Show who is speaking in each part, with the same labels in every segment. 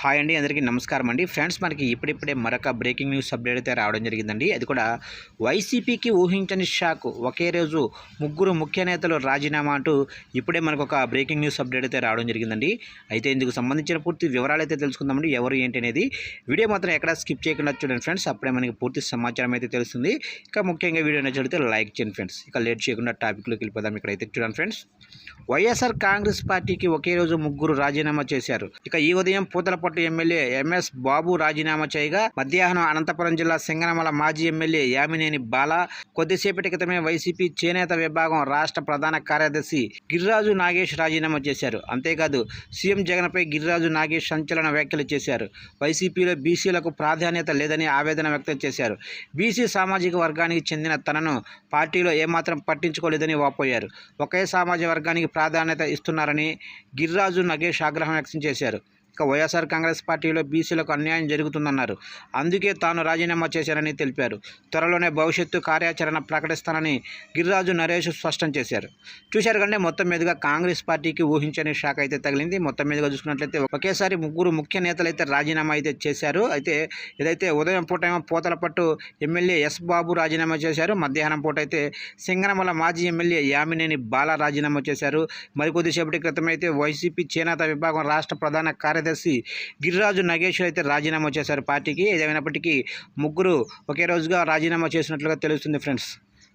Speaker 1: Hi అండి అందరికీ నమస్కారం అండి. ఫ్రెండ్స్ మనకి ఇప్పుడిప్పుడే మరొక బ్రేకింగ్ న్యూస్ అప్డేట్ అయితే రావడం జరిగిందండి. అది కూడా వైసీపీకి ఊహించని షాక్. ఒకే రోజు ముగ్గురు ముఖ్య నేతలు రాజీనామా అంటూ ఇప్పుడే మనకు ఒక బ్రేకింగ్ న్యూస్ అప్డేట్ అయితే రావడం జరిగిందండి. అయితే ఇందుకు సంబంధించిన పూర్తి వివరాలు అయితే తెలుసుకుందామండి. ఎవరు ఏంటి అనేది వీడియో మాత్రం ఎక్కడ స్కిప్ చేయకుండా చూడండి ఫ్రెండ్స్. అప్పుడే మనకి పూర్తి సమాచారం అయితే తెలుస్తుంది. ఇక ముఖ్యంగా వీడియో నచ్చితే లైక్ చేయండి ఫ్రెండ్స్. ఇక లేట్ చేయకుండా టాపిక్లోకి వెళ్ళిపోదాం ఇక్కడైతే చూడండి ఫ్రెండ్స్. వైఎస్ఆర్ కాంగ్రెస్ పార్టీకి ఒకే రోజు ముగ్గురు రాజీనామా చేశారు. ఇక ఈ ఉదయం పూతలపట్టు ఎమ్మెల్యే ఎంఎస్ బాబు రాజీనామా చేయగా మధ్యాహ్నం అనంతపురం జిల్లా సింగనమల మాజీ ఎమ్మెల్యే యామినేని బాల కొద్దిసేపటి క్రితమే వైసీపీ చేనేత విభాగం రాష్ట్ర ప్రధాన కార్యదర్శి గిరిరాజు నాగేష్ రాజీనామా చేశారు. అంతేకాదు సీఎం జగన్పై గిరిరాజు నాగేష్ సంచలన వ్యాఖ్యలు చేశారు. వైసీపీలో బీసీలకు ప్రాధాన్యత లేదని ఆవేదన వ్యక్తం చేశారు. బీసీ సామాజిక వర్గానికి చెందిన తనను పార్టీలో ఏమాత్రం పట్టించుకోలేదని వాపోయారు. ఒకే సామాజిక వర్గానికి ప్రాధాన్యత ఇస్తున్నారని గిరిరాజు నాగేష్ ఆగ్రహం వ్యక్తం చేశారు. ఇక వైఎస్ఆర్ కాంగ్రెస్ పార్టీలో బీసీలకు అన్యాయం జరుగుతుందన్నారు. అందుకే తాను రాజీనామా చేశారని తెలిపారు. త్వరలోనే భవిష్యత్తు కార్యాచరణ ప్రకటిస్తానని గిరిరాజు నరేష్ స్పష్టం చేశారు. చూశారు కంటే మొత్తం మీదుగా కాంగ్రెస్ పార్టీకి ఊహించని షాక్ అయితే తగిలింది. మొత్తం మీదుగా చూసుకున్నట్లయితే ఒకేసారి ముగ్గురు ముఖ్య నేతలు అయితే రాజీనామా అయితే చేశారు. అయితే ఇదైతే ఉదయం పూట ఏమో పోతలపట్టు ఎమ్మెల్యే ఎస్ బాబు రాజీనామా చేశారు. మధ్యాహ్నం పూట అయితే సింగనమల మాజీ ఎమ్మెల్యే యామినేని బాల రాజీనామా చేశారు. మరికొద్దిసేపటి క్రితం అయితే వైసీపీ చేనేత విభాగం రాష్ట్ర ప్రధాన కార్యదర్శి గిరిరాజు నగేష్ అయితే రాజీనామా చేశారు పార్టీకి. ఏదైనప్పటికీ ముగ్గురు ఒకే రోజుగా రాజీనామా చేసినట్లుగా తెలుస్తుంది ఫ్రెండ్స్.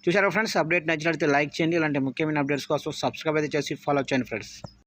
Speaker 1: చూసారా ఫ్రెండ్స్? అప్డేట్ నచ్చినట్లయితే లైక్ చేయండి. ఇలాంటి ముఖ్యమైన అప్డేట్స్ కోసం సబ్స్క్రైబ్ అయితే చేసి ఫాలో చేయండి ఫ్రెండ్స్.